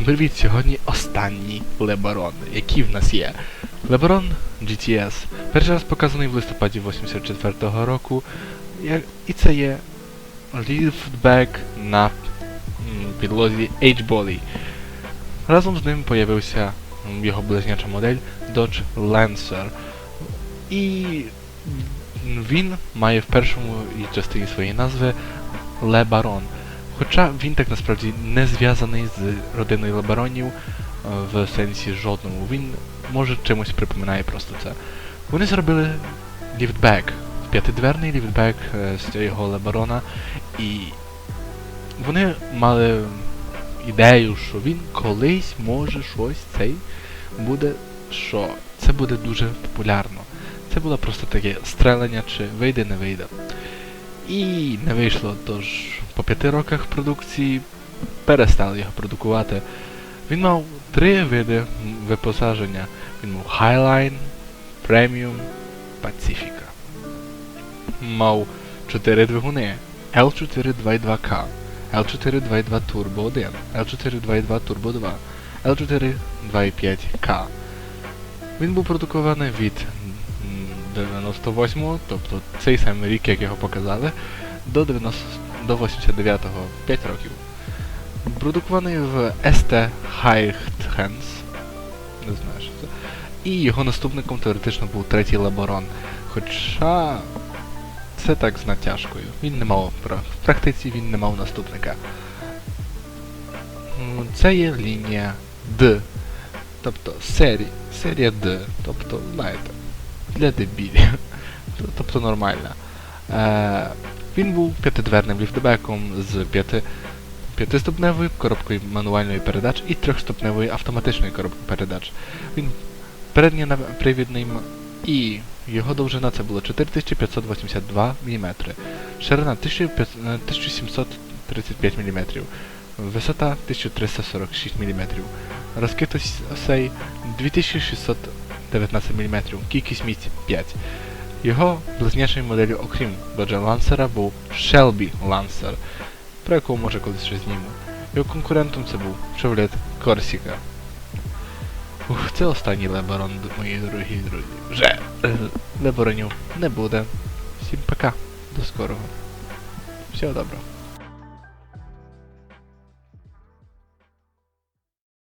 Всім привіт! Сьогодні останній Лебарон, який в нас є. Лебарон GTS. Перший раз показаний в листопаді 84-го року. І це є ліфтбек на підлозі H-Bolly. Разом з ним появився його близняча модель Dodge Lancer. І він має в першому частині своєї назви Лебарон. Хоча він так насправді не зв'язаний з родиною Лебаронів е, в сенсі жодному. Він може чимось припоминає просто це. Вони зробили ліфтбек, п'ятидверний ліфтбек е, з цього Лебарона, і вони мали ідею, що він колись може щось цей буде що? Це буде дуже популярно. Це було просто таке стрелення, чи вийде, не вийде. І не вийшло, тож по п'яти роках продукції перестали його продукувати. Він мав три види м, випосаження. Він мав Highline, Premium, Pacifica. Мав чотири двигуни. L4 2.2K, L4 2.2 Turbo 1, L4 2.2 Turbo 2, L4 2.5K. Він був продукований від 98-го, тобто цей самий рік, як його показали, до 90, до 89-го 5 років. Продукований в ST Heichtens, не знаю, що це. І його наступником теоретично був третій Лаборон. Хоча це так з натяжкою. Він не мав в практиці він не мав наступника. Це є лінія D. Тобто серія, серія D. Тобто, знаєте, для дебілів. Тобто нормальна. Е, він був п'ятидверним ліфтбеком з п'яти, п'ятиступневою коробкою мануальної передач і трьохступневою автоматичною коробкою передач. Він передній привідний і його довжина це було 4582 мм, ширина 1500 е, 1735 мм, висота 1346 мм, розкритість осей 2619 мм, кількість місць 5. Його близнячою моделлю, окрім Dodge Lancer, був Shelby Lancer, про якого може колись ще зніму. Його конкурентом це був Chevrolet Corsica. Ух, це останній Лебарон, мої дорогі друзі. Вже е, Лебаронів не буде. Всім пока. До скорого. Всього доброго.